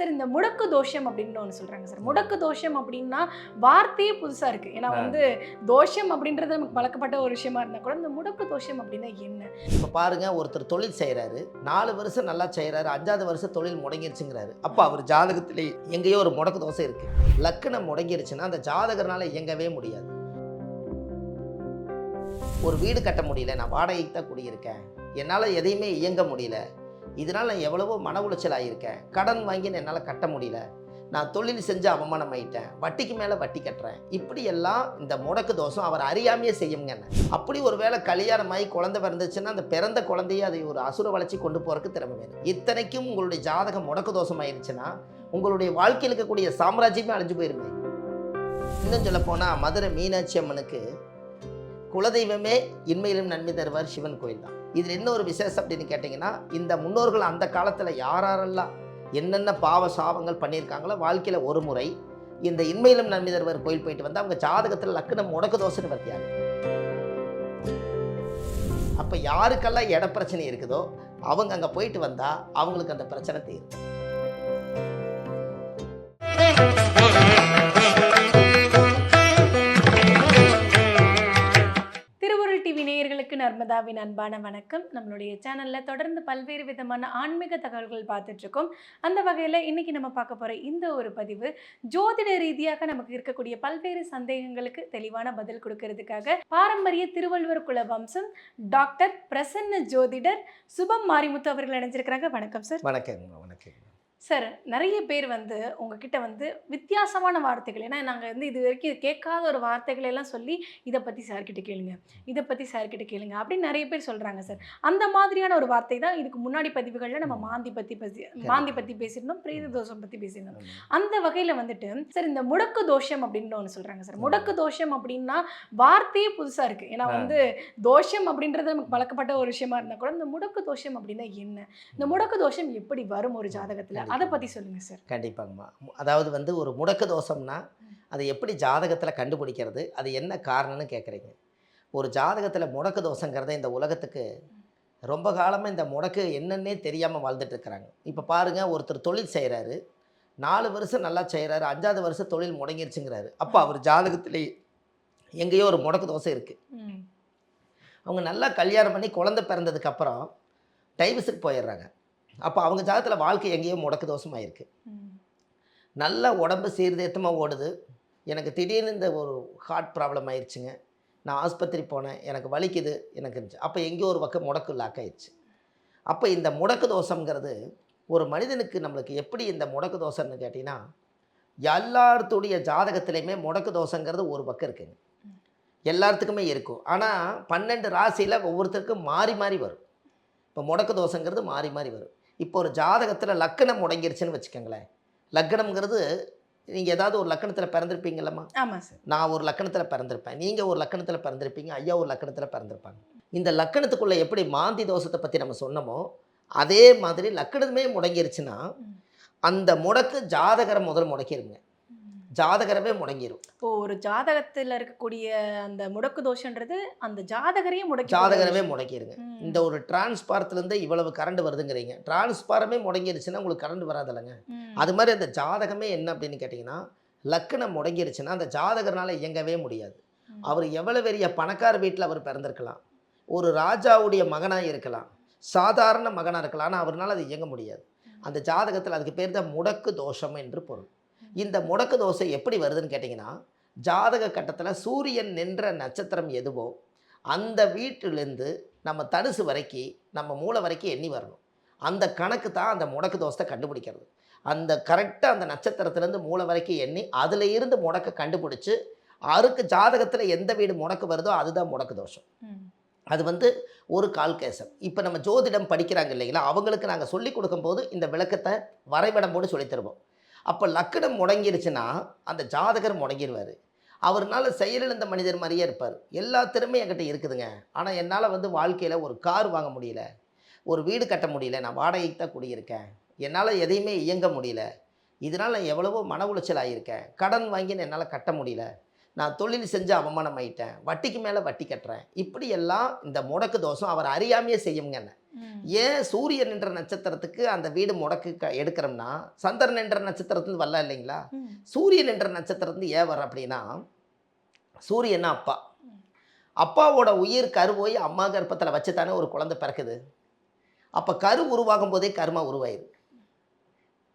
Sir இந்த முடக்கு தோஷம் அப்படின்னு ஒன்று சொல்றாங்க சார். முடக்கு தோஷம் அப்படின்னா வார்த்தையே புதுசா இருக்கு. ஏன்னா வந்து தோஷம் அப்படின்றது நமக்கு பழக்கப்பட்ட ஒரு விஷயமா இருந்தா கூட இந்த முடக்கு தோஷம் அப்படின்னா என்ன? இப்போ பாருங்க ஒருத்தர் தொழில் செய்கிறாரு நாலு வருஷம் நல்லா செய்கிறாரு அஞ்சாவது வருஷம் தொழில் முடங்கிருச்சுங்கிறாரு. அப்போ அவர் ஜாதகத்திலே எங்கேயோ ஒரு முடக்கு தோசை இருக்கு. லக்கணம் முடங்கிருச்சுன்னா அந்த ஜாதகர்னால இயங்கவே முடியாது. ஒரு வீடு கட்ட முடியல. நான் வாடகைக்கு தான் குடியிருக்கேன். என்னால் எதையுமே இயங்க முடியல. இதனால் நான் எவ்வளவோ மன உளைச்சல் ஆகியிருக்கேன் கடன் வாங்கி என்னால் கட்ட முடியல. நான் தொழில் செஞ்சு அவமானம் ஆயிட்டேன் வட்டிக்கு மேலே வட்டி கட்டுறேன். இப்படி எல்லாம் இந்த முடக்கு தோஷம் அவர் அறியாமையே செய்யுங்க அப்படி ஒரு வேளை கல்யாணமாகி குழந்தை பிறந்துச்சுன்னா அந்த பிறந்த குழந்தையை அதை ஒரு அசுர வளர்ச்சி கொண்டு போறதுக்கு திறமை வேணும். இத்தனைக்கும் உங்களுடைய ஜாதகம் முடக்கு தோஷம் ஆயிடுச்சுன்னா உங்களுடைய வாழ்க்கையில் இருக்கக்கூடிய சாம்ராஜ்யமே அழிஞ்சு போயிருமே. இன்னும் சொல்ல போனால் மதுரை மீனாட்சி அம்மனுக்கு குலதெய்வமே இன்மையிலும் நன்மை தருவார் சிவன் கோயில் தான் இதில் என்ன ஒரு விசேஷம் அப்படின்னு கேட்டிங்கன்னா இந்த முன்னோர்கள் அந்த காலத்தில் யாரெல்லாம் என்னென்ன பாவ சாபங்கள் பண்ணியிருக்காங்களோ வாழ்க்கையில் ஒரு முறை இந்த இன்மையிலும் நன்மை கோயில் போயிட்டு வந்து அவங்க ஜாதகத்தில் லக்னம் முடக்கு தோசை நிவர்த்தியாங்க அப்போ யாருக்கெல்லாம் இட பிரச்சனை இருக்குதோ அவங்க அங்கே போயிட்டு வந்தால் அவங்களுக்கு அந்த பிரச்சனை தீரும். நர்மதாவின் அன்பான வணக்கம். நம்மளுடைய சேனல்ல தொடர்ந்து பல்வேறு விதமான ஆன்மீக தகவல்கள் பார்த்துட்ருக்கோம். அந்த வகையில் இன்னைக்கு நம்ம பார்க்க போற இந்த ஒரு பதிவு ஜோதிட ரீதியாக நமக்கு இருக்கக்கூடிய பல்வேறு சந்தேகங்களுக்கு தெளிவான பதில் கொடுக்கறதுக்காக பாரம்பரிய திருவள்ளுவர் குல வம்சம் டாக்டர் பிரசன்ன ஜோதிடர் சுபம் மாரிமுத்து அவர்கள் இணைஞ்சிருக்கிறாங்க. வணக்கம் சார். வணக்கம் வணக்கம் சார் நிறைய பேர் வந்து உங்ககிட்ட வந்து வித்தியாசமான வார்த்தைகள். ஏன்னா நாங்கள் வந்து இது வரைக்கும் கேட்காத ஒரு வார்த்தைகளை எல்லாம் சொல்லி இதை பற்றி சார்கிட்ட கேளுங்க. இதை பற்றி சார்கிட்ட கேளுங்க அப்படின்னு நிறைய பேர் சொல்கிறாங்க சார். அந்த மாதிரியான ஒரு வார்த்தை தான் இதுக்கு முன்னாடி பதிவுகளில் நம்ம மாந்தி பற்றி பேசி மாந்தி பற்றி பேசியிருந்தோம் பிரேத தோஷம் பற்றி பேசியிருந்தோம். அந்த வகையில் வந்துட்டு சார் இந்த முடக்கு தோஷம் அப்படின்னு ஒன்று சொல்கிறாங்க சார். முடக்கு தோஷம் அப்படின்னா வார்த்தையே புதுசாக இருக்குது ஏன்னா வந்து தோஷம் அப்படின்றது நமக்கு பழக்கப்பட்ட ஒரு விஷயமா இருந்தால் கூட இந்த முடக்கு தோஷம் அப்படின்னா என்ன? இந்த முடக்கு தோஷம் எப்படி வரும் ஒரு ஜாதகத்தில்? அதை பற்றி சொல்லுங்கள் சார் கண்டிப்பாங்கம்மா. அதாவது வந்து ஒரு முடக்கு தோஷம்னா அதை எப்படி ஜாதகத்தில் கண்டுபிடிக்கிறது? அது என்ன காரணம்னு கேட்குறீங்க ஒரு ஜாதகத்தில் முடக்கு தோஷங்கிறத இந்த உலகத்துக்கு ரொம்ப காலமாக இந்த முடக்கு என்னன்னே தெரியாமல் வாழ்ந்துட்டு இருக்கிறாங்க. இப்போ பாருங்கள் ஒருத்தர் தொழில் செய்கிறாரு நாலு வருஷம் நல்லா செய்கிறாரு அஞ்சாவது வருஷம் தொழில் முடங்கிருச்சுங்கிறாரு. அப்போ அவர் ஜாதகத்திலே எங்கேயோ ஒரு முடக்கு தோசை இருக்குது அவங்க நல்லா கல்யாணம் பண்ணி குழந்தை பிறந்ததுக்கப்புறம் டைவர்ஸுக்கு போயிடுறாங்க. அப்போ அவங்க ஜாதகத்தில் வாழ்க்கை எங்கேயோ முடக்கு தோஷமாக இருக்குது நல்ல உடம்பு சீர்திருத்தமாக ஓடுது. எனக்கு திடீர்னு இந்த ஒரு ஹார்ட் ப்ராப்ளம் ஆயிடுச்சுங்க. நான் ஆஸ்பத்திரி போனேன் எனக்கு வலிக்குது எனக்கு இருந்துச்சு. அப்போ எங்கேயோ ஒரு பக்கம் முடக்கு லாக் ஆயிடுச்சு. அப்போ இந்த முடக்கு தோஷங்கிறது ஒரு மனிதனுக்கு நம்மளுக்கு எப்படி இந்த முடக்கு தோஷம்னு கேட்டிங்கன்னா எல்லாத்துடைய ஜாதகத்திலையுமே முடக்கு தோஷங்கிறது ஒரு பக்கம் இருக்குங்க. எல்லாத்துக்குமே இருக்கும். ஆனால் பன்னெண்டு ராசியில் ஒவ்வொருத்தருக்கும் மாறி மாறி வரும். இப்போ முடக்கு தோஷங்கிறது மாறி மாறி வரும். இப்போ ஒரு ஜாதகத்தில் லக்கணம் முடங்கிருச்சுன்னு வச்சுக்கோங்களேன். லக்கணம்ங்கிறது நீங்கள் ஏதாவது ஒரு லக்கணத்தில் பிறந்திருப்பீங்களம்மா ஆமாம் சார். நான் ஒரு லக்கணத்தில் பிறந்திருப்பேன். நீங்கள் ஒரு லக்கணத்தில் பிறந்திருப்பீங்க ஐயா ஒரு லக்கணத்தில் பிறந்திருப்பாங்க. இந்த லக்கணத்துக்குள்ளே எப்படி மாந்தி தோஷத்தை பற்றி நம்ம சொன்னோமோ அதே மாதிரி லக்கணமே முடங்கிருச்சுன்னா. அந்த முடக்கு ஜாதகரை முதல் முடக்கிருங்க. ஜாதகரவே முடங்கிரும். இப்போ ஒரு ஜாதகத்துல இருக்கக்கூடிய அந்த முடக்கு தோஷன்றது அந்த ஜாதகரையும் முடக்கி ஜாதகரவே முடக்கிருங்க ம். இந்த ஒரு டிரான்ஸ்பாரத்துலேருந்து இவ்வளவு கரண்ட் வருதுங்கிறீங்க. டிரான்ஸ்பாரமே முடங்கிருச்சுன்னா உங்களுக்கு கரண்ட் வராதில்லைங்க. அது மாதிரி அந்த ஜாதகமே என்ன அப்படின்னு கேட்டிங்கன்னா லக்கணம் முடங்கிருச்சுன்னா அந்த ஜாதகர்னால இயங்கவே முடியாது. அவர் எவ்வளோ பெரிய பணக்கார வீட்டில் அவர் பிறந்திருக்கலாம். ஒரு ராஜாவுடைய மகனாக இருக்கலாம். சாதாரண மகனாக இருக்கலாம். ஆனால் அவர்னால அது இயங்க முடியாது. அந்த ஜாதகத்தில் அதுக்கு பேர் தான் முடக்கு தோஷம் என்று பொருள். இந்த முடக்கு தோசை எப்படி வருதுன்னு கேட்டிங்கன்னா ஜாதக கட்டத்தில் சூரியன் நின்ற நட்சத்திரம் எதுவோ அந்த வீட்டிலேருந்து நம்ம தனுசு வரைக்கும் நம்ம மூளை வரைக்கும் எண்ணி வரணும். அந்த கணக்கு தான் அந்த முடக்கு தோசத்தை கண்டுபிடிக்கிறது. அந்த கரெக்டாக அந்த நட்சத்திரத்துலேருந்து மூளை வரைக்கும் எண்ணி அதில் இருந்து முடக்க கண்டுபிடிச்சு அருக்கு ஜாதகத்தில் எந்த வீடு முடக்கு வருதோ அதுதான் முடக்கு தோஷம். அது வந்து ஒரு கால்கேசம் இப்போ நம்ம ஜோதிடம் படிக்கிறாங்க இல்லைங்களா அவங்களுக்கு நாங்கள் சொல்லி கொடுக்கும்போது இந்த விளக்கத்தை வரைபடம் போட்டு சொல்லித் தருவோம். அப்போ லக்கணம் முடங்கிருச்சுன்னா அந்த ஜாதகர் முடங்கிடுவார் அவர்னால் செயலிழந்த மனிதர் மாதிரியே இருப்பார். எல்லா திறமையும் என்கிட்ட இருக்குதுங்க. ஆனால் என்னால் வந்து வாழ்க்கையில் ஒரு கார் வாங்க முடியல. ஒரு வீடு கட்ட முடியல. நான் வாடகைக்கு தான் குடியிருக்கேன். என்னால் எதையுமே இயங்க முடியல. இதனால் நான் எவ்வளவோ மன உளைச்சல் ஆகியிருக்கேன் கடன் வாங்கின்னு என்னால் கட்ட முடியல. நான் தொழில் செஞ்சு அவமானம் ஆயிட்டேன் வட்டிக்கு மேலே வட்டி கட்டுறேன். இப்படி எல்லாம் இந்த முடக்கு தோஷம் அவர் அறியாமையே செய்யுங்க என்ன. ஏன் சூரியன் என்ற நட்சத்திரத்துக்கு அந்த வீடு முடக்கு க- எடுக்கிறோம்னா சந்திரன் என்ற நட்சத்திரத்துலேருந்து வரல இல்லைங்களா. சூரியன் என்ற நட்சத்திரத்துலேருந்து ஏன் வர அப்படின்னா சூரியன் அப்பா. அப்பாவோட உயிர் கரு போய் அம்மா கர்ப்பத்தில் வச்சு தானே ஒரு குழந்தை பிறக்குது. அப்போ கரு உருவாகும் போதே கர்மா உருவாயிரு.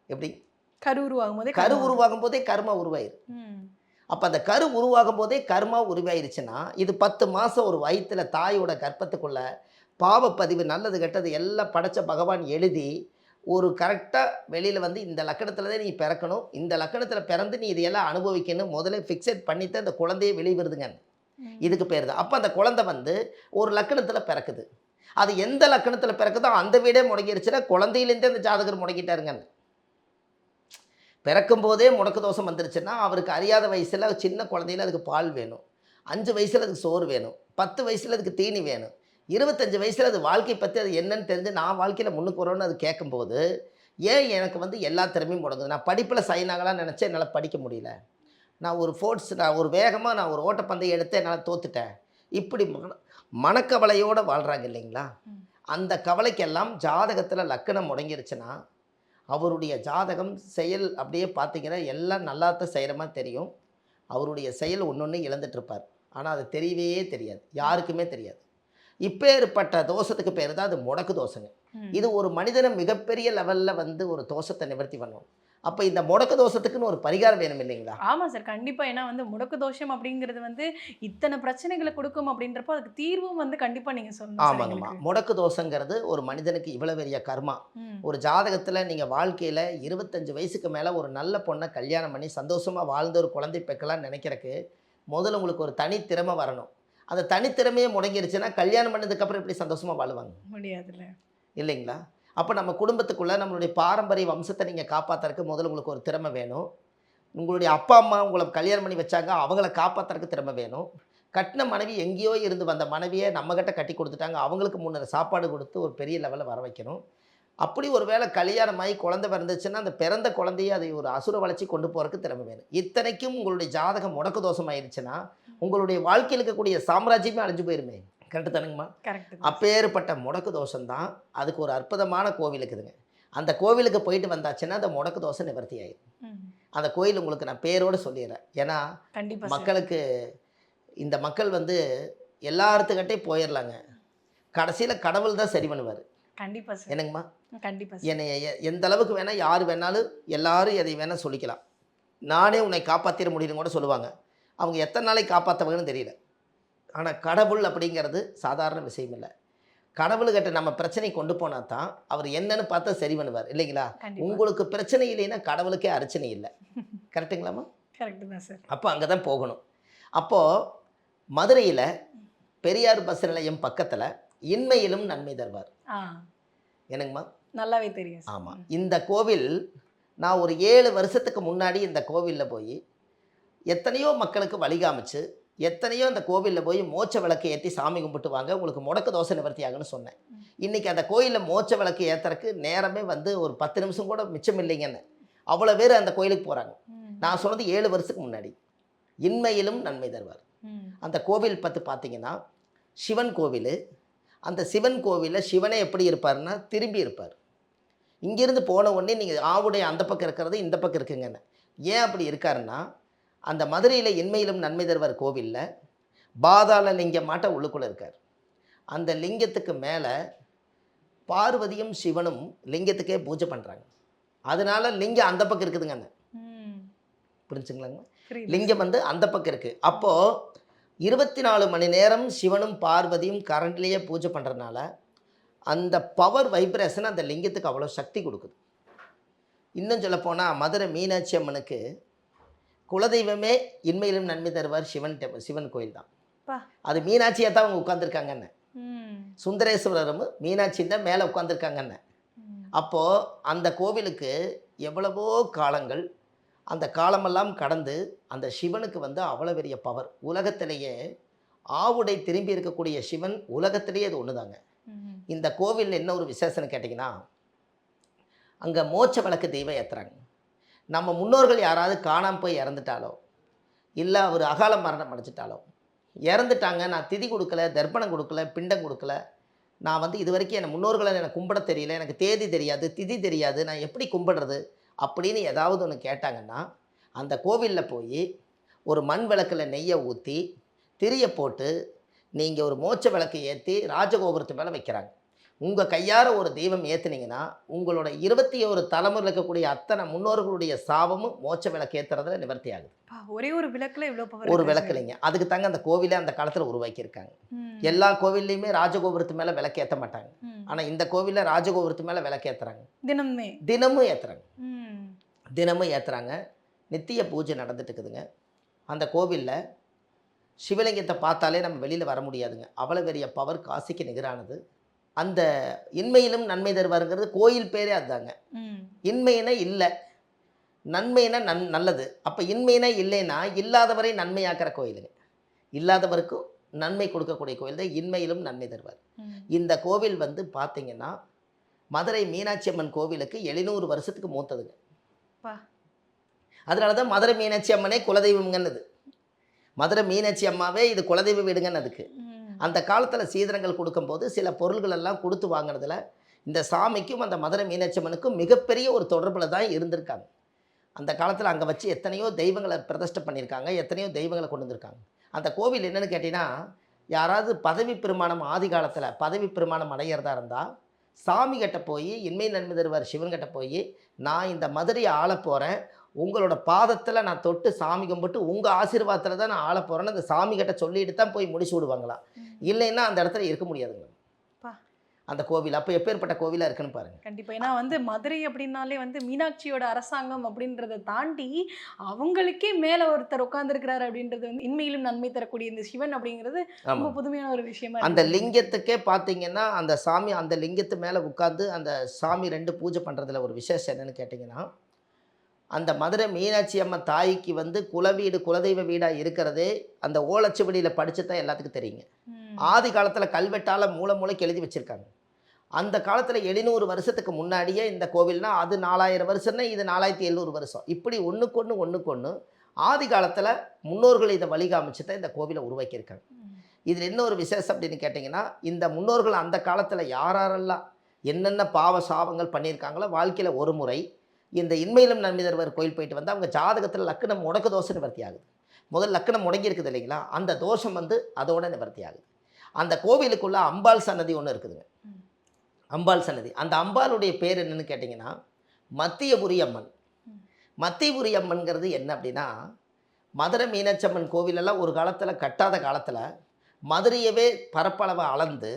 எப்படி? கரு உருவாகும் போதே கரு உருவாகும் போதே கர்மா உருவாயிரு. அப்போ அந்த கரு உருவாகும் போதே கர்மா உருவாயிருச்சுன்னா இது பத்து மாதம் ஒரு வயித்துல தாயோட கர்ப்பத்துக்குள்ள பாவப்பதிவு நல்லது கெட்டது எல்லாம் படைச்ச பகவான் எழுதி ஒரு கரெக்டாக வெளியில் வந்து இந்த லக்கணத்தில் தான் நீ பிறக்கணும் இந்த லக்கணத்தில் பிறந்து நீ இதையெல்லாம் அனுபவிக்கணும் முதல்ல ஃபிக்ஸட் பண்ணிட்டு அந்த குழந்தைய வெளியே வருதுங்க ம். இதுக்கு பேர் தான். அப்போ அந்த குழந்தை வந்து ஒரு லக்கணத்தில் பிறக்குது. அது எந்த லக்கணத்தில் பிறக்குதோ அந்த வீடே முடங்கிருச்சுன்னா குழந்தையிலேருந்தே அந்த ஜாதகர் முடங்கிட்டாருங்க பிறக்கும் போதே முடக்கு தோஷம் வந்துருச்சுன்னா அவருக்கு அறியாத வயசில் சின்ன குழந்தையில அதுக்கு பால் வேணும். அஞ்சு வயசில் அதுக்கு சோறு வேணும். பத்து வயசில் அதுக்கு தீனி வேணும். இருபத்தஞ்சு வயசில் அது வாழ்க்கை பற்றி அது என்னன்னு தெரிஞ்சு நான் வாழ்க்கையில் முன்னுக்கு வரணும்னு அது கேட்கும்போது ஏன் எனக்கு வந்து எல்லா திறமையும் முடங்குது? நான் படிப்பில் சைன் ஆகலாம்னு நினச்சேன் என்னால் படிக்க முடியல. நான் ஒரு ஃபோர்ட்ஸ் நான் ஒரு வேகமாக நான் ஒரு ஓட்டப்பந்தயம் எடுத்து என்னால் தோத்துட்டேன். இப்படி மன மனக்கவலையோடு வாழ்கிறாங்க இல்லைங்களா. அந்த கவலைக்கெல்லாம் ஜாதகத்தில் லக்கணம் முடங்கிருச்சுன்னா அவருடைய ஜாதகம் செயல் அப்படியே பார்த்தீங்கன்னா எல்லாம் நல்லாத்தான் செய்கிற மாதிரி தெரியும். அவருடைய செயல் ஒன்று ஒன்று இழந்துட்டு இருப்பார். ஆனால் அது தெரியவே தெரியாது. யாருக்குமே தெரியாது. இப்பேற்பட்ட தோஷத்துக்கு பேர் தான் அது முடக்கு தோஷங்க. இது ஒரு மனிதனை மிகப்பெரிய லெவலில் வந்து ஒரு தோஷத்தை நிவர்த்தி பண்ணும். அப்போ இந்த முடக்கு தோஷத்துக்குன்னு ஒரு பரிகாரம் வேணும் இல்லைங்களா? ஆமா சார் கண்டிப்பா. ஏன்னா வந்து முடக்கு தோஷம் அப்படிங்கிறது வந்து இத்தனை பிரச்சனைகளை கொடுக்கும் அப்படின்றப்போ அதுக்கு தீர்வும் வந்து கண்டிப்பா நீங்க சொல்லணும் ஆமாங்கம்மா. முடக்கு தோஷங்கிறது ஒரு மனிதனுக்கு இவ்வளோ பெரிய கர்மா. ஒரு ஜாதகத்தில் நீங்கள் வாழ்க்கையில் இருபத்தஞ்சு வயசுக்கு மேலே ஒரு நல்ல பொண்ணை கல்யாணம் பண்ணி சந்தோஷமாக வாழ்ந்து ஒரு குழந்தை பெக்கலாம்னு நினைக்கிறக்கு முதல்ல உங்களுக்கு ஒரு தனித்திறமை வரணும். அந்த தனித்திறமையே முடங்கிருச்சுன்னா கல்யாணம் பண்ணதுக்கப்புறம் எப்படி சந்தோஷமாக வாழுவாங்க? முடியாதுல்ல. இல்லைங்களா? அப்போ நம்ம குடும்பத்துக்குள்ளே நம்மளுடைய பாரம்பரிய வம்சத்தை நீங்கள் காப்பாற்றுறதுக்கு முதல்ல உங்களுக்கு ஒரு திறமை வேணும். உங்களுடைய அப்பா அம்மா உங்களை கல்யாணம் பண்ணி வச்சாங்க அவங்கள காப்பாற்றுறதுக்கு திறமை வேணும். கட்டின மனைவி எங்கேயோ இருந்து வந்த மனைவியை நம்மக்கிட்ட கட்டி கொடுத்துட்டாங்க. அவங்களுக்கு முன்னர் சாப்பாடு கொடுத்து ஒரு பெரிய லெவலில் வர வைக்கணும். அப்படி ஒரு வேளை கல்யாணமாகி குழந்தை பிறந்துச்சுன்னா அந்த பிறந்த குழந்தையை அதை ஒரு அசுர வளர்ச்சி கொண்டு போகிறதுக்கு திறமை வேணும். இத்தனைக்கும் உங்களுடைய ஜாதகம் முடக்கு தோஷம் ஆயிடுச்சுன்னா உங்களுடைய வாழ்க்கையில் இருக்கக்கூடிய சாம்ராஜ்யமே அழிஞ்சு போயிருமே. கரெக்டு தானுங்கம்மா? கரெக்ட் அப்பேற்பட்ட முடக்கு தோஷம்தான். அதுக்கு ஒரு அற்புதமான கோவில் இருக்குதுங்க. அந்த கோவிலுக்கு போயிட்டு வந்தாச்சுன்னா அந்த முடக்கு தோசை நிவர்த்தி ஆயிடும் அந்த கோயில் உங்களுக்கு நான் பேரோடு சொல்லிடுறேன். ஏன்னா மக்களுக்கு இந்த மக்கள் வந்து எல்லாத்துக்கிட்டையும் போயிடலாங்க கடைசியில் கடவுள் தான் சரி பண்ணுவார். கண்டிப்பா சார். என்னங்கம்மா? கண்டிப்பா சார். என்னை எந்த அளவுக்கு வேணால் யார் வேணாலும் எல்லாரும் எதை வேணால் சொல்லிக்கலாம். நானே உன்னை காப்பாற்றிட முடியும்னு கூட சொல்லுவாங்க. அவங்க எத்தனை நாளைக்கு காப்பாற்றுவாங்கன்னு தெரியல. ஆனால் கடவுள் அப்படிங்கிறது சாதாரண விஷயம் இல்லை. கடவுள்கிட்ட நம்ம பிரச்சனை கொண்டு போனா தான் அவர் என்னன்னு பார்த்தா சரி பண்ணுவார். இல்லைங்களா? உங்களுக்கு பிரச்சனை இல்லைன்னா கடவுளுக்கே அர்ச்சனை இல்லை. கரெக்டுங்களாம்மா கரெக்ட் தான் சார். அப்போ அங்கே தான் போகணும். அப்போது மதுரையில் பெரியார் பஸ் நிலையம் பக்கத்தில் இன்மையிலும் நன்மை தருவார். ஆ. என்னங்கம்மா நல்லாவே தெரியும் ஆமாம் இந்த கோவில் நான் ஒரு ஏழு வருஷத்துக்கு முன்னாடி இந்த கோவிலில் போய் எத்தனையோ மக்களுக்கு வழிகாமிச்சு எத்தனையோ இந்த கோவிலில் போய் மோட்ச விளக்கு ஏற்றி சாமி கும்பிட்டு வாங்க உங்களுக்கு முடக்கு தோசை நிவர்த்தி ஆகுன்னு சொன்னேன். இன்றைக்கி அந்த கோயிலில் மோட்ச விளக்கு ஏற்றுறக்கு நேரமே வந்து ஒரு பத்து நிமிஷம் கூட மிச்சம் இல்லைங்கன்னு. அவ்வளோ பேர் அந்த கோயிலுக்கு போகிறாங்க. நான் சொன்னது ஏழு வருஷத்துக்கு முன்னாடி. இன்மையிலும் நன்மை தருவார். அந்த கோவில் பற்றி பார்த்தீங்கன்னா சிவன் கோவில் அந்த சிவன் கோவிலில் சிவனே எப்படி இருப்பார்னா திரும்பி இருப்பார். இங்கேருந்து போன உடனே நீங்கள் ஆவுடைய அந்த பக்கம் இருக்கிறது இந்த பக்கம் இருக்குங்கன்னு. ஏன் அப்படி இருக்காருன்னா அந்த மதுரையில் இன்மையிலும் நன்மை தருவார் கோவிலில் பாதாள லிங்கம் மாட்ட உள்ளுக்குள்ளே இருக்கார். அந்த லிங்கத்துக்கு மேலே பார்வதியும் சிவனும் லிங்கத்துக்கே பூஜை பண்ணுறாங்க அதனால லிங்கம் அந்த பக்கம் இருக்குதுங்கன்னு. ம். புரிஞ்சுங்களாங்க லிங்கம் வந்து அந்த பக்கம் இருக்குது அப்போது இருபத்தி நாலு மணி நேரம் சிவனும் பார்வதியும் கரண்ட்லேயே பூஜை பண்ணுறதுனால அந்த பவர் வைப்ரேஷன் அந்த லிங்கத்துக்கு அவ்வளோ சக்தி கொடுக்குது இன்னும் சொல்லப்போனால் மதுரை மீனாட்சி அம்மனுக்கு குலதெய்வமே இன்மையிலும் நன்மை தருவார் சிவன் சிவன் கோயில் தான். அது மீனாட்சியாக தான் அவங்க உட்காந்துருக்காங்கன்னு. சுந்தரேஸ்வரரும் மீனாட்சி தான் மேலே உட்காந்துருக்காங்கன்னு. அப்போது அந்த கோவிலுக்கு எவ்வளவோ காலங்கள் அந்த காலமெல்லாம் கடந்து அந்த சிவனுக்கு வந்து அவ்வளோ பெரிய பவர் உலகத்திலேயே ஆவுடை திரும்பி இருக்கக்கூடிய சிவன் உலகத்திலேயே அது ஒன்று தாங்க. இந்த கோவிலில் என்ன ஒரு விசேஷம்னு கேட்டிங்கன்னா அங்கே மோட்ச விளக்கு தெய்வம் ஏற்றுறாங்க நம்ம முன்னோர்கள் யாராவது காணாமல் போய் இறந்துட்டாலோ இல்லை அவர் அகால மரணம் அடைஞ்சிட்டாலோ இறந்துட்டாங்க நான் திதி கொடுக்கல தர்ப்பணம் கொடுக்கல பிண்டம் கொடுக்கல நான் வந்து இது வரைக்கும் என் முன்னோர்களை எனக்கு கும்பிட தெரியல எனக்கு தேதி தெரியாது திதி தெரியாது நான் எப்படி கும்பிடுறது? அப்படின்னு ஏதாவது ஒன்று கேட்டாங்கன்னா அந்த கோவிலில் போய் ஒரு மண் விளக்கில் நெய்யை ஊற்றி திரியை போட்டு நீங்கள் ஒரு மோட்ச விளக்கு ஏற்றி ராஜகோபுரத்து மேலே வைக்கிறாங்க. உங்கள் கையார ஒரு தெய்வம் ஏற்றுனீங்கன்னா உங்களோட இருபத்தி ஒரு தலைமுறையில் இருக்கக்கூடிய அத்தனை முன்னோர்களுடைய சாபமும் மோட்ச விளக்கு ஏற்றுறதுல நிவர்த்தி ஆகுது. ஒரே ஒரு விளக்குல இவ்வளவு பவர் ஒரு விளக்கு இல்லைங்க அதுக்கு தாங்க அந்த கோவிலே அந்த காலத்தில் உருவாக்கியிருக்காங்க. எல்லா கோவில்லையுமே ராஜகோபுரத்து மேலே விளக்கு ஏற்ற மாட்டாங்க. ஆனால் இந்த கோவிலில் ராஜகோபுரத்து மேலே விளக்கு ஏற்றுறாங்க தினமே தினமும் ஏற்றுறாங்க. தினமும் ஏற்றுறாங்க நித்திய பூஜை நடந்துட்டு இருக்குதுங்க. அந்த கோவிலில் சிவலிங்கத்தை பார்த்தாலே நம்ம வெளியில் வர முடியாதுங்க. அவ்வளோ பெரிய பவர் காசிக்கு நிகரானது. அந்த இன்மையிலும் நன்மை தருவாருங்கிறது கோயில் பேரே அதுதாங்க. இன்மையினா இல்லை. நன்மைனா நன் நல்லது. அப்போ இன்மைனா இல்லைன்னா இல்லாதவரை நன்மையாக்கிற கோயிலுங்க. இல்லாதவருக்கும் நன்மை கொடுக்கக்கூடிய கோயில் தான் இன்மையிலும் நன்மை தருவார். இந்த கோவில் வந்து பார்த்தீங்கன்னா மதுரை மீனாட்சி அம்மன் கோவிலுக்கு எழுநூறு வருஷத்துக்கு மூத்ததுங்க. அதனால தான் மதுரை மீனாட்சி அம்மனே குலதெய்வம்ங்கன்னது. மதுரை மீனாட்சி அம்மாவே இது குலதெய்வ வீடுங்கன்னு அதுக்கு. அந்த காலத்தில் சீதனங்கள் கொடுக்கும்போது சில பொருள்கள் எல்லாம் கொடுத்து வாங்குறதுல இந்த சாமிக்கும் அந்த மதுரை மீனாட்சி அம்மனுக்கும் மிகப்பெரிய ஒரு தொடர்பில் தான் இருந்திருக்காங்க. அந்த காலத்தில் அங்கே வச்சு எத்தனையோ தெய்வங்களை பிரதிஷ்டை பண்ணியிருக்காங்க எத்தனையோ தெய்வங்களை கொண்டு வந்திருக்காங்க. அந்த கோவில் என்னன்னு கேட்டிங்கன்னா யாராவது பதவி பிரமாணம் ஆதி காலத்தில் பதவி பிரமாணம் அடையிறதா இருந்தால் சாமி கிட்ட போய் இன்மை நன்மை தருவார் சிவன் கிட்ட போய் நான் இந்த மதுரையை ஆள போகிறேன் உங்களோட பாதத்தில் நான் தொட்டு சாமி கும்பிட்டு உங்கள் ஆசீர்வாதத்தில் தான் நான் ஆள போகிறேன்னு அந்த சாமி கிட்ட சொல்லிட்டு தான் போய் முடிச்சு விடுவாங்களாம் ம். இல்லைன்னா அந்த இடத்துல இருக்க முடியாதுங்க பா. அந்த கோவில். அப்போ எப்பேற்பட்ட கோவிலாக இருக்குன்னு பாருங்க. கண்டிப்பா. ஏன்னா வந்து மதுரை அப்படின்னாலே வந்து மீனாட்சியோட அரசாங்கம் அப்படின்றத தாண்டி அவங்களுக்கே மேல ஒருத்தர் உட்கார்ந்துருக்கிறாரு அப்படின்றது வந்து இன்மையிலும் நன்மை தரக்கூடிய இந்த சிவன் அப்படிங்கிறது ரொம்ப புதுமையான ஒரு விஷயமா அந்த. லிங்கத்துக்கே பார்த்தீங்கன்னா அந்த சாமி அந்த லிங்கத்து மேலே உட்காந்து அந்த சாமி ரெண்டு பூஜை பண்ணுறதுல ஒரு விசேஷம் என்னன்னு கேட்டிங்கன்னா அந்த மதுரை மீனாட்சி அம்மன் தாய்க்கு வந்து குலவீடு குலதெய்வ வீடாக இருக்கிறதே அந்த ஓலச்சுவடியில் படிச்சு தான் எல்லாத்துக்கும் தெரியுங்க. ஆதி காலத்தில் கல்வெட்டால் மூல மூளைக்கு எழுதி வச்சுருக்காங்க. அந்த காலத்தில் எழுநூறு வருஷத்துக்கு முன்னாடியே இந்த கோவில்னா அது நாலாயிரம் வருஷம்னா இது நாலாயிரத்தி எழுநூறு வருஷம். இப்படி ஒன்றுக்கு ஒன்று ஒன்றுக்கு ஒன்று ஆதி காலத்தில் முன்னோர்கள் இதை வழிகாமிச்சு தான் இந்த கோவிலை உருவாக்கியிருக்காங்க. இதில் என்ன ஒரு விசேஷம் அப்படின்னு கேட்டிங்கன்னா இந்த முன்னோர்கள் அந்த காலத்தில் யாரெல்லாம் என்னென்ன பாவ சாபங்கள் பண்ணியிருக்காங்களோ வாழ்க்கையில் ஒரு முறை இந்த இன்மையிலும் நன்மிதர்வர் கோயில் போயிட்டு வந்து அவங்க ஜாதகத்தில் லக்கணம் முடக்கு தோஷம் நிவர்த்தி ஆகுது முதல் லக்கணம் முடங்கி இருக்குது இல்லைங்களா? அந்த தோஷம் வந்து அதோட நிவர்த்தி ஆகுது அந்த கோவிலுக்குள்ளே அம்பாள் சன்னதி ஒன்று இருக்குதுங்க. அம்பாள் சன்னதி. அந்த அம்பாளுடைய பேர் என்னன்னு கேட்டிங்கன்னா மத்தியபுரி அம்மன் மத்தியபுரி அம்மன்கிறது என்ன அப்படின்னா மதுரை மீனாட்சி அம்மன் கோவிலெல்லாம் ஒரு காலத்தில் கட்டாத காலத்தில் மதுரையவே பரப்பளவை அளந்து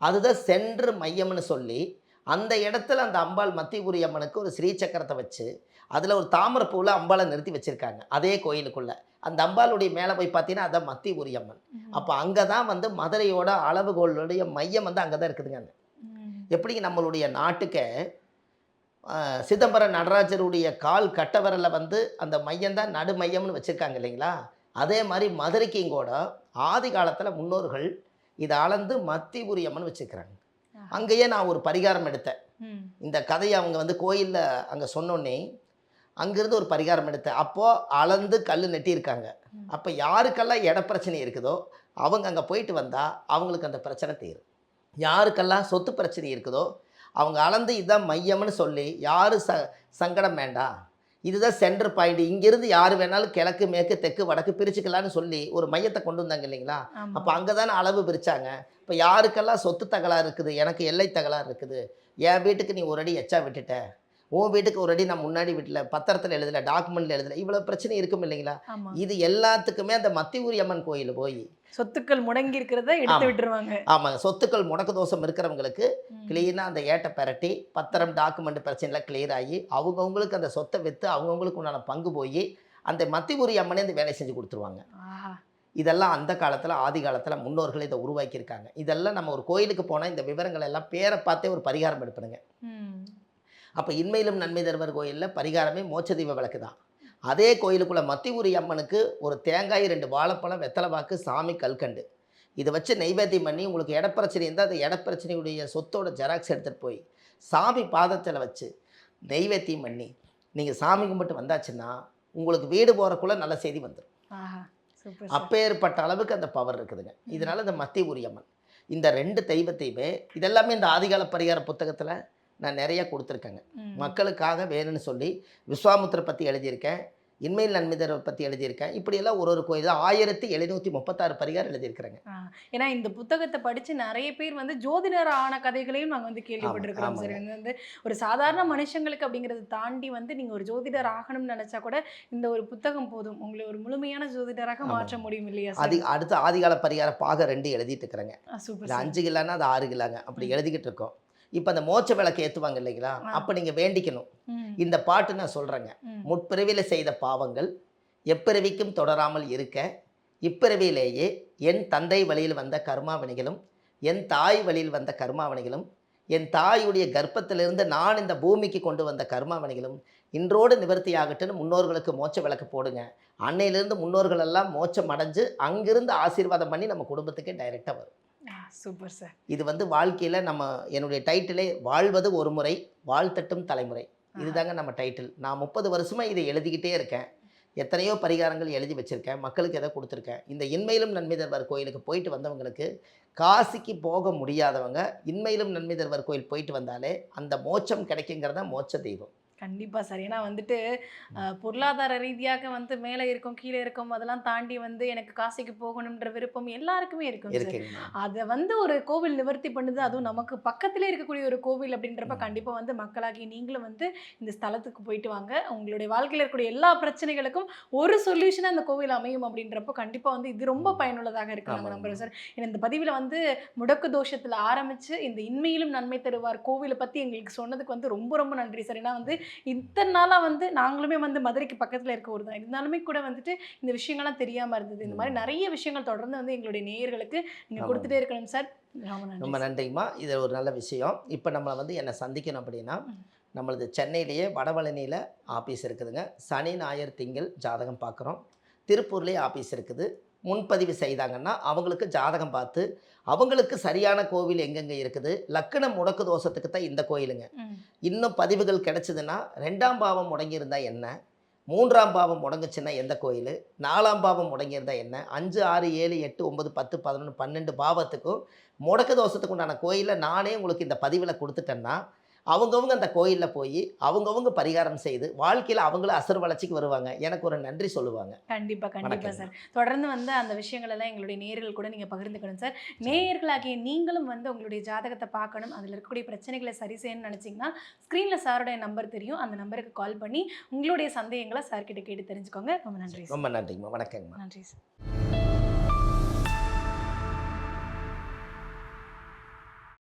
அதுதான் சென்று மையம்னு சொல்லி அந்த இடத்துல அந்த அம்பாள் மத்தியபுரி அம்மனுக்கு ஒரு ஸ்ரீசக்கரத்தை வச்சு அதில் ஒரு தாமரைப்பூவில் அம்பாளை நிறுத்தி வச்சுருக்காங்க அதே கோயிலுக்குள்ளே. அந்த அம்பாளுடைய மேலே போய் பார்த்தீங்கன்னா அதான் மத்தியபுரி அம்மன் ம். அப்போ அங்கே தான் வந்து மதுரையோட அளவுகோலுடைய மையம் வந்து அங்கே தான் இருக்குதுங்க ம். எப்படி நம்மளுடைய நாட்டுக்கு சிதம்பரம் நடராஜருடைய கால் கட்டவரில் வந்து அந்த மையம்தான் நடு மையம்னு வச்சுருக்காங்க இல்லைங்களா அதே மாதிரி மதுரைக்கும் கூட ஆதி காலத்தில் முன்னோர்கள் இதை அளந்து மத்திபுரி அம்மன் வச்சுருக்கிறாங்க ஆஹா. அங்கேயே நான் ஒரு பரிகாரம் எடுத்தேன். இந்த கதையை அவங்க வந்து கோயிலில் அங்கே சொன்னோன்னே அங்கேருந்து ஒரு பரிகாரம் எடுத்தேன். அப்போது அளந்து கல் நெட்டியிருக்காங்க. அப்போ யாருக்கெல்லாம் இட பிரச்சனை இருக்குதோ அவங்க அங்கே போயிட்டு வந்தால் அவங்களுக்கு அந்த பிரச்சனை தீரும். யாருக்கெல்லாம் சொத்து பிரச்சனை இருக்குதோ அவங்க அளந்து இதுதான் மையம்னு சொல்லி யார் ச சங்கடம் வேண்டாம் இதுதான் சென்டர் பாயிண்ட் இங்கேருந்து யார் வேணாலும் கிழக்கு மேற்கு தெற்கு வடக்கு பிரிச்சுக்கலான்னு சொல்லி ஒரு மையத்தை கொண்டு வந்தாங்க இல்லைங்களா. அப்போ அங்கே தானே அளவு பிரித்தாங்க இப்போ யாருக்கெல்லாம் சொத்து தகராறு இருக்குது? எனக்கு எல்லை தகராறு இருக்குது. என் வீட்டுக்கு நீ ஒரு அடி எச்சா விட்டுட்ட. உன் வீட்டுக்கு ஒரு அடி நான் முன்னாடி வீட்டில் பத்திரத்தில் எழுதலை டாக்குமெண்ட்டில் எழுதலை இவ்வளோ பிரச்சனை இருக்கும் இல்லைங்களா இது எல்லாத்துக்குமே அந்த மத்தியூரி அம்மன் கோயில் போய் சொத்துக்கள் முடங்கி இருக்கிறத எடுத்து. விட்டுருவாங்க ஆமாங்க சொத்துக்கள் முடக்கு தோஷம் இருக்கிறவங்களுக்கு. கிளீனாக அந்த ஏட்டை பெரட்டி பத்திரம் டாக்குமெண்ட் பிரச்சனைலாம் கிளியர் ஆகி அவங்கவுங்களுக்கு அந்த சொத்தை விற்று அவங்கவுங்களுக்கு உண்டான பங்கு போய் அந்த மத்திபுரி அம்மனே இந்த வேலை செஞ்சு கொடுத்துருவாங்க. இதெல்லாம் அந்த காலத்தில் ஆதி காலத்தில் முன்னோர்கள் இதை உருவாக்கியிருக்காங்க இதெல்லாம் நம்ம ஒரு கோயிலுக்கு போனால் இந்த விவரங்கள் எல்லாம் பேரை பார்த்தே ஒரு பரிகாரம் எடுப்பணுங்க. அப்போ இன்மையிலும் நன்மை தருவர் கோயிலில் பரிகாரமே மோட்ச தீப விளக்கு தான். அதே கோயிலுக்குள்ள மத்தியூரி அம்மனுக்கு ஒரு தேங்காய் ரெண்டு வாழைப்பழம் வெத்தலை பாக்கு சாமி கல்கண்டு. இதை வச்சு நைவேத்தியம் பண்ணி உங்களுக்கு இடப்பிரச்சனை இருந்தால் அந்த இடப்பிரச்சனையுடைய சொத்தோட ஜெராக்ஸ் எடுத்துகிட்டு போய் சாமி பாதத்தில் வச்சு நெய்வேத்தியம் பண்ணி நீங்கள் சாமி கும்பிட்டு வந்தாச்சுன்னா உங்களுக்கு வீடு போகிறக்குள்ளே நல்ல செய்தி வந்துடும். அப்பேற்பட்ட அளவுக்கு அந்த பவர் இருக்குதுங்க. இதனால இந்த மத்திய அம்மன் இந்த ரெண்டு தெய்வத்தையுமே இதெல்லாமே இந்த ஆதிகால பரிகார புத்தகத்தில் நான் நிறைய கொடுத்துருக்கேங்க. மக்களுக்காக வேணும்னு சொல்லி விஸ்வாமுத்திரை பற்றி எழுதியிருக்கேன். இன்மையில் நன்மிதரை பற்றி எழுதியிருக்கேன். இப்படியெல்லாம் ஒரு ஒரு கோயில் ஆயிரத்தி எழுநூற்றி முப்பத்தாறு பரிகாரம் எழுதியிருக்கிறேங்க. ஏன்னா இந்த புத்தகத்தை படிச்சு நிறைய பேர் வந்து ஜோதிடர் ஆன கதைகளையும் நாங்க வந்து கேள்விப்பட்டிருக்கிறோம். சார். வந்து ஒரு சாதாரண மனுஷங்களுக்கு அப்படிங்கறத தாண்டி வந்து நீங்க ஒரு ஜோதிடர் ஆகணும்னு நினைச்சா கூட இந்த ஒரு புத்தகம் போதும். உங்களை ஒரு முழுமையான ஜோதிடராக. மாற்ற முடியும் இல்லையா அது அடுத்து ஆதிகால பரிகார பாக ரெண்டு எழுதிட்டு இருக்கிறேங்க. அஞ்சு கிலோன்னா அது ஆறு கிலோங்க அப்படி. எழுதிக்கிட்டு இருக்கோம். இப்போ அந்த மோட்ச விளக்கு ஏற்றுவாங்க இல்லைங்களா. அப்போ நீங்கள் வேண்டிக்கணும். இந்த பாட்டு நான் சொல்கிறேங்க. முற்பிறவியில் செய்த பாவங்கள் எப்பிறவிக்கும் தொடராமல் இருக்க இப்பிறவியிலேயே என் தந்தை வழியில் வந்த கர்மாவினைகளும் என் தாய் வழியில் வந்த கர்மாவினைகளும் என் தாயுடைய கர்ப்பத்திலிருந்து நான் இந்த பூமிக்கு கொண்டு வந்த கர்மாவினைகளும் இன்றோடு நிவர்த்தியாகட்டும்னு முன்னோர்களுக்கு மோட்ச விளக்கு போடுங்க. அன்னையிலிருந்து முன்னோர்கள் எல்லாம் மோட்சம் அடைஞ்சு அங்கிருந்து ஆசீர்வாதம் பண்ணி நம்ம குடும்பத்துக்கே டைரெக்டாக வரும். Super sir. இது வந்து வாழ்க்கையில் நம்ம என்னுடைய டைட்டிலே வாழ்வது ஒரு முறை வாழ்த்தட்டும் தலைமுறை. இதுதாங்க நம்ம டைட்டில். நான் முப்பது வருஷமாக இதை எழுதிக்கிட்டே இருக்கேன். எத்தனையோ பரிகாரங்கள் எழுதி வச்சுருக்கேன். மக்களுக்கு எதை கொடுத்துருக்கேன்? இந்த இன்மையிலும் நன்மை தருவார் கோயிலுக்கு போயிட்டு வந்தவங்களுக்கு காசிக்கு போக முடியாதவங்க இன்மையிலும் நன்மை தருவார் கோயில் போயிட்டு வந்தாலே அந்த மோட்சம் கிடைக்குங்கிறத மோட்ச தெய்வம். கண்டிப்பா சார். ஏன்னா வந்துட்டு பொருளாதார ரீதியாக வந்து மேலே இருக்கும் கீழே இருக்கும் அதெல்லாம் தாண்டி வந்து எனக்கு காசிக்கு போகணுன்ற விருப்பம் எல்லாருக்குமே இருக்கும் சார். அதை வந்து ஒரு கோவில் நிவர்த்தி பண்ணுது அதுவும் நமக்கு பக்கத்திலே இருக்கக்கூடிய ஒரு கோவில் அப்படின்றப்ப ம். கண்டிப்பா வந்து மக்களாகி நீங்களும் வந்து இந்த ஸ்தலத்துக்கு போயிட்டு வாங்க. உங்களுடைய வாழ்க்கையில இருக்கக்கூடிய எல்லா பிரச்சனைகளுக்கும் ஒரு சொல்யூஷனாக அந்த கோவில் அமையும் அப்படின்றப்போ கண்டிப்பா வந்து இது ரொம்ப பயனுள்ளதாக இருக்கு நம்ம. நம்புறோம் சார். ஏன்னா இந்த பதிவில் வந்து முடக்கு தோஷத்துல ஆரம்பிச்சு இந்த இன்மையிலும் நன்மை தருவார் கோவிலை பத்தி எங்களுக்கு சொன்னதுக்கு வந்து ரொம்ப ரொம்ப நன்றி சார். ஏன்னா வந்து இத்தனை நாளா வந்து நாங்களுமே வந்து மதுரைக்கு பக்கத்துல இருக்க ஒரு தான் இருந்தாலுமே கூட வந்துட்டு இந்த விஷயங்கள்லாம் தெரியாம இருந்தது இந்த மாதிரி. நிறைய விஷயங்கள் தொடர்ந்து வந்து எங்களுடைய நேயர்களுக்கு நீங்க ஆமாங்க. கொடுத்துட்டே இருக்கணும் சார் ரொம்ப. நன்றிம்மா இது ஒரு நல்ல விஷயம் இப்போ நம்மளை வந்து என்னை சந்திக்கணும் அப்படின்னா. நம்மளது சென்னையிலேயே வடபழனியில் ஆஃபீஸ் இருக்குதுங்க சனி ஞாயிறு திங்கள் ஜாதகம் பார்க்குறோம் திருப்பூர்லேயே ஆஃபீஸ் இருக்குது முன்பதிவு செய்தாங்கன்னா அவங்களுக்கு ஜாதகம் பார்த்து அவங்களுக்கு சரியான கோவில் எங்கெங்கே இருக்குது? லக்கணம் முடக்கு தோஷத்துக்கு தான் இந்த கோயிலுங்க. இன்னும் பதிவுகள் கிடைச்சதுன்னா ரெண்டாம் பாவம் முடங்கியிருந்தா என்ன? மூன்றாம் பாவம் முடங்குச்சுன்னா எந்த கோயில்? நாலாம் பாவம் முடங்கியிருந்தா என்ன? அஞ்சு ஆறு ஏழு எட்டு ஒன்பது பத்து பதினொன்று பன்னெண்டு பாவத்துக்கும் முடக்கு தோஷத்துக்கு உண்டான கோயிலை நானே உங்களுக்கு இந்த பதிவில் கொடுத்துட்டேன்னா அவங்கவுங்க அந்த கோயிலில் போய் அவங்கவுங்க பரிகாரம் செய்து வாழ்க்கையில் அவங்கள அசர் வளர்ச்சிக்கு வருவாங்க. எனக்கு ஒரு நன்றி சொல்லுவாங்க. கண்டிப்பா கண்டிப்பா வணக்கம். சார். தொடர்ந்து வந்து அந்த விஷயங்கள் எல்லாம் எங்களுடைய நேயர்கள் கூட நீங்க பகிர்ந்துக்கணும் சார். நேயர்களாகிய நீங்களும் வந்து உங்களுடைய ஜாதகத்தை பார்க்கணும். அதுல இருக்கக்கூடிய பிரச்சனைகளை சரி செய்யணும்னு நினைச்சீங்கன்னா ஸ்க்ரீன்ல சாருடைய நம்பர் தெரியும். அந்த நம்பருக்கு கால் பண்ணி உங்களுடைய சந்தேகங்களை சார் கிட்ட தெரிஞ்சுக்கோங்க. ரொம்ப நன்றி ரொம்ப நன்றிங்கம்மா. வணக்கங்கம்மா. நன்றி சார்.